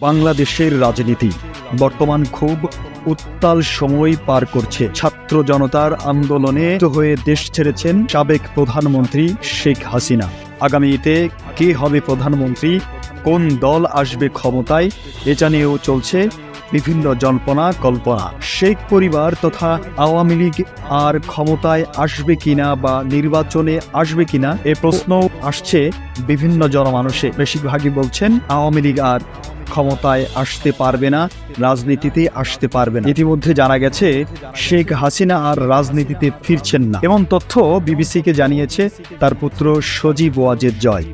বাংলাদেশের রাজনীতি। বর্তমান খুব উত্তাল সময় পার করছে। ছাত্র জনতার আন্দোলনে হয়ে দেশ ছেড়েছেন সাবেক প্রধানমন্ত্রী শেখ হাসিনা। আগামীতে কে হবে প্রধানমন্ত্রী? কোন দল আসবে ক্ষমতায়? এটা নিয়েও চলছে বিভিন্ন জল্পনা কল্পনা। শেখ পরিবার তথা আওয়ামী লীগ আর ক্ষমতায় আসবে কিনা বা নির্বাচনে আসবে কিনা এ প্রশ্ন আসছে বিভিন্ন জনমানুষে বেশিরভাগই বলছেন আওয়ামী লীগ আর ক্ষমতায় আসতে পারবে না, রাজনীতিতে আসতে পারবে না। ইতিমধ্যে জানা গেছে, শেখ হাসিনা আর রাজনীতিতে ফিরছেন না। এমন তথ্য বিবিসিকে জানিয়েছে তার পুত্র সজীব ওয়াজেদ জয়।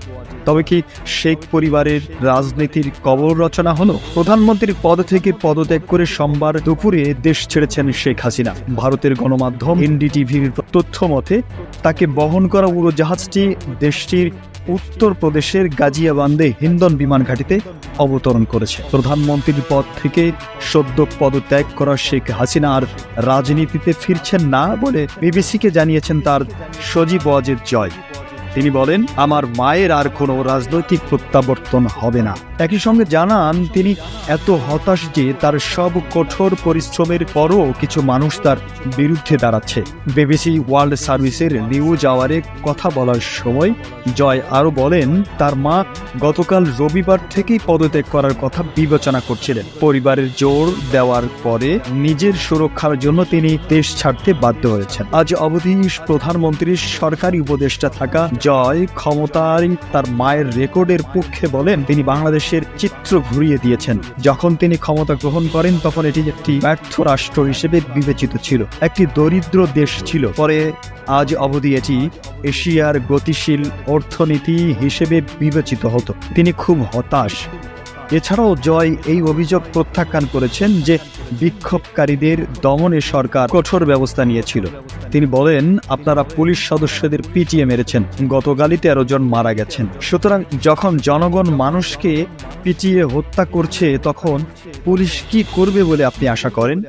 তবে কি শেখ পরিবারের রাজনীতির কবর রচনা হলো? প্রধানমন্ত্রীর পদ থেকে পদত্যাগ করে সোমবার দুপুরে দেশ ছেড়েছেন শেখ হাসিনা। ভারতের গণমাধ্যম এনডিটিভির তথ্য মতে তাকে বহন করা উড়োজাহাজটি দেশটির উত্তর প্রদেশের গাজিয়াবান্দে হিন্দন বিমান ঘাটিতে অবতরণ করেছে। প্রধানমন্ত্রীর পদ থেকে সদ্য পদত্যাগ করা শেখ হাসিনা আর রাজনীতিতে ফিরছেন না বলে বিবিসিকে জানিয়েছেন তার সজীব ওয়াজেদ জয়। তিনি বলেন, আমার মায়ের আর কোনো রাজনৈতিক প্রত্যাবর্তন হবে না। একই সঙ্গে জানান, তিনি এত হতাশ যে তার সব কঠোর পরিশ্রমের পরও কিছু মানুষ তার বিরুদ্ধে দাঁড়াচ্ছে। বিবিসি ওয়ার্ল্ড সার্ভিসের নিউজ আওয়ারে কথা বলার সময় জয় আরও বলেন, তার মা গতকাল রবিবার থেকেই পদত্যাগ করার কথা বিবেচনা করছিলেন। পরিবারের জোর দেওয়ার পরে নিজের সুরক্ষার জন্য তিনি দেশ ছাড়তে বাধ্য হয়েছেন। আজ অবধি প্রধানমন্ত্রীর সরকারি উপদেষ্টা থাকা জয় ক্ষমতার তার মায়ের রেকর্ডের পক্ষে বলেন, তিনি বাংলাদেশের চিত্র ঘুরিয়ে দিয়েছেন। যখন তিনি ক্ষমতা গ্রহণ করেন, তখন এটি একটি ব্যর্থ রাষ্ট্র হিসেবে বিবেচিত ছিল। একটি দরিদ্র দেশ ছিল। পরে আজ অবধি এটি এশিয়ার গতিশীল অর্থনীতি হিসেবে বিবেচিত হতো। তিনি খুব হতাশ। এছাড়াও জয় এই অভিযোগ প্রত্যাখ্যান করেছেন যে বিক্ষোভকারীদের দমনে সরকার কঠোর ব্যবস্থা নিয়েছিল। তিনি বলেন, আপনারা পুলিশ সদস্যদের পিটিয়ে মেরেছেন। গতকালই তেরো জন মারা গেছেন। সুতরাং যখন জনগণ মানুষকে পিটিয়ে হত্যা করছে, তখন পুলিশ কি করবে বলে আপনি আশা করেন?